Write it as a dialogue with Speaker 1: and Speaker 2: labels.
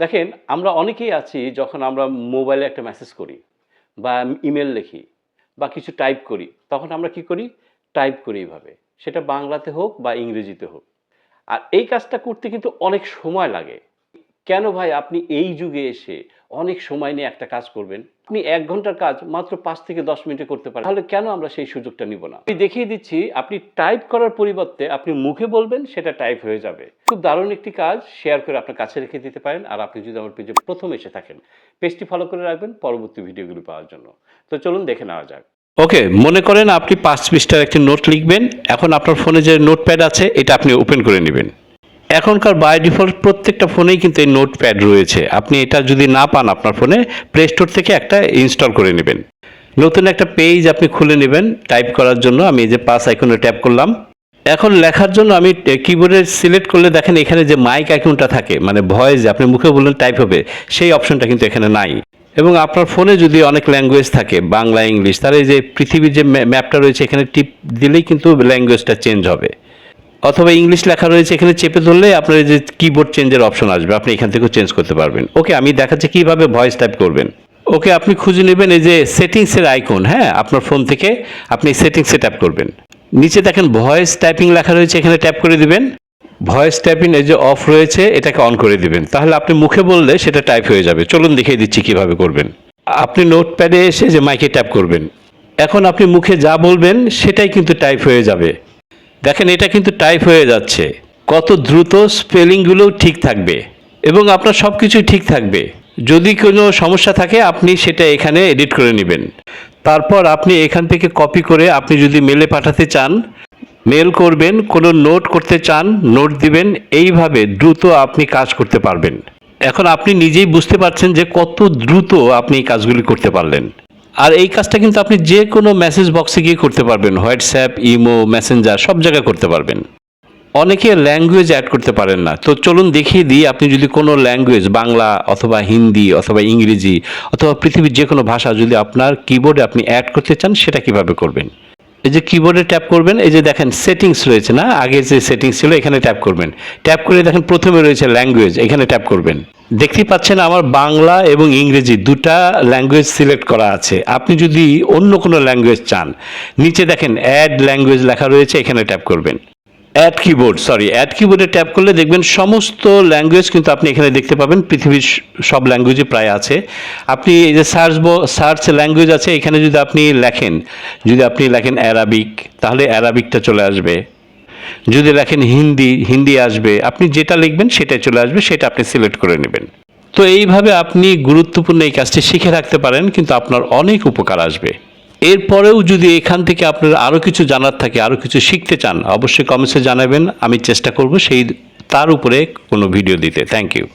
Speaker 1: দেখেন, আমরা অনেকেই আছি যখন আমরা মোবাইলে একটা মেসেজ করি বা ইমেল লিখি বা কিছু টাইপ করি, তখন আমরা কি করি? টাইপ করি এইভাবে। সেটা বাংলাতে হোক বা ইংরেজিতে হোক। আর এই কাজটা করতে কিন্তু অনেক সময় লাগে। কেন ভাই আপনি এই যুগে এসে অনেক সময় নিয়ে একটা কাজ করবেন? আপনি এক ঘণ্টার কাজ মাত্র পাঁচ থেকে দশ মিনিটে করতে পারেন। তাহলে কেন আমরা সেই সুযোগটা নিব না? আমি দেখিয়ে দিচ্ছি, আপনি টাইপ করার পরিবর্তে আপনি মুখে বলবেন, সেটা টাইপ হয়ে যাবে। খুব দারুণ একটি কাজ, শেয়ার করে আপনার কাছে রেখে দিতে পারেন, আর আপনি যদি আমার পেজে প্রথম এসে থাকেন, পেজটি ফলো করে রাখবেন পরবর্তী ভিডিওগুলি পাওয়ার জন্য। তো চলুন দেখে নেওয়া যাক। ওকে, মনে করেন আপনি পাঁচ পৃষ্ঠার একটি নোট লিখবেন, এখন আপনার ফোনে যে নোটপ্যাড আছে, এটা আপনি ওপেন করে নেবেন। এখনকার বাই ডিফল্ট প্রত্যেকটা ফোনেই কিন্তু এই নোটপ্যাড রয়েছে। আপনি এটা যদি না পান আপনার ফোনে প্লে স্টোর থেকে একটা ইনস্টল করে নেবেন। নতুন একটা পেজ আপনি খুলে নেবেন টাইপ করার জন্য আমি এই যে পাস আইকনে ট্যাপ করলাম। এখন লেখার জন্য আমি কিবোর্ডে সিলেক্ট করলে দেখেন এখানে যে মাইক আইকনটা থাকে মানে ভয়েস আপনি মুখে বললেন টাইপ হবে, সেই অপশনটা কিন্তু এখানে নাই। এবং আপনার ফোনে যদি অনেক ল্যাঙ্গুয়েজ থাকে, বাংলা, ইংলিশ, তাহলে এই যে পৃথিবীর যে ম্যাপটা রয়েছে, এখানে টিপ দিলেই কিন্তু ল্যাঙ্গুয়েজটা চেঞ্জ হবে। অথবা ইংলিশ লেখা রয়েছে, এখানে চেপে ধরলে আপনার যে কিবোর্ড চেঞ্জের অপশন আসবে। আপনি এখান থেকেও চেঞ্জ করতে পারবেন। ওকে আমি দেখাচ্ছি কীভাবে ভয়েস টাইপ করবেন। ওকে আপনি খুঁজে নেবেন এই যে সেটিংসের আইকন হ্যাঁ? আপনার ফোন থেকে আপনি সেটিংসে ট্যাপ করবেন। নিচে দেখেন ভয়েস টাইপিং লেখা রয়েছে, এখানে ট্যাপ করে দিবেন। ভয়েস টাইপিং এই যে অফ রয়েছে, এটাকে অন করে দিবেন। তাহলে আপনি মুখে বললে সেটা টাইপ হয়ে যাবে। চলুন দেখিয়ে দিচ্ছি কীভাবে করবেন। আপনি নোটপ্যাডে এসে যে মাইকে ট্যাপ করবেন। এখন আপনি মুখে যা বলবেন, সেটাই কিন্তু টাইপ হয়ে যাবে। দেখেন, এটা কিন্তু টাইপ হয়ে যাচ্ছে। কত দ্রুত স্পেলিংগুলোও ঠিক থাকবে এবং আপনার সব কিছুই ঠিক থাকবে। যদি কোনো সমস্যা থাকে, আপনি সেটা এখানে এডিট করে নেবেন। তারপর আপনি এখান থেকে কপি করে আপনি যদি মেলে পাঠাতে চান মেল করবেন, কোনো নোট করতে চান নোট দিবেন, এইভাবে দ্রুত আপনি কাজ করতে পারবেন। এখন আপনি নিজেই বুঝতে পারছেন যে কত দ্রুত আপনি এই কাজগুলি করতে পারলেন। আর এই কাজটা কিন্তু আপনি যে কোনো মেসেজ বক্সে গিয়ে করতে পারবেন। হোয়াটসঅ্যাপ ইমো মেসেঞ্জার সব জায়গায় করতে পারবেন। অনেকে ল্যাঙ্গুয়েজ অ্যাড করতে পারেন না। তো চলুন দেখিয়ে দিই, আপনি যদি কোনো ল্যাঙ্গুয়েজ বাংলা অথবা হিন্দি অথবা ইংরেজি অথবা পৃথিবীর যে কোনো ভাষা যদি আপনার কিবোর্ডে আপনি অ্যাড করতে চান, সেটা কীভাবে করবেন? এই যে কিবোর্ডে ট্যাপ করবেন, এই যে দেখেন সেটিংস রয়েছে না? আগে যে সেটিংস ছিল, এখানে ট্যাপ করবেন। ট্যাপ করে দেখেন প্রথমে রয়েছে ল্যাঙ্গুয়েজ এখানে ট্যাপ করবেন। দেখতেই পাচ্ছেন আমার বাংলা এবং ইংরেজি দুটা ল্যাঙ্গুয়েজ সিলেক্ট করা আছে। আপনি যদি অন্য কোনো ল্যাঙ্গুয়েজ চান, নিচে দেখেন অ্যাড ল্যাঙ্গুয়েজ লেখা রয়েছে, এখানে ট্যাপ করবেন। অ্যাড কিবোর্ড সরি অ্যাড কিবোর্ডে ট্যাপ করলে দেখবেন সমস্ত ল্যাঙ্গুয়েজ কিন্তু আপনি এখানে দেখতে পাবেন, পৃথিবীর সব ল্যাঙ্গুয়েজই প্রায় আছে। আপনি এই যে সার্চ সার্চ ল্যাঙ্গুয়েজ আছে, এখানে যদি আপনি লেখেন, যদি আপনি লেখেন অ্যারাবিক তাহলে অ্যারাবিকটা চলে আসবে। যদি লেখেন হিন্দি হিন্দি আসবে, আপনি যেটা লিখবেন সেটাই চলে আসবে, সেটা আপনি সিলেক্ট করে নেবেন। তো এইভাবে আপনি গুরুত্বপূর্ণ এই কাজটি শিখে রাখতে পারেন, কিন্তু আপনার অনেক উপকার আসবে। এরপরেও যদি এখান থেকে আপনার আরও কিছু জানার থাকে আরও কিছু শিখতে চান, অবশ্যই কমেন্টসে জানাবেন, আমি চেষ্টা করব সেই, তার উপরে কোনো ভিডিও দিতে। Thank you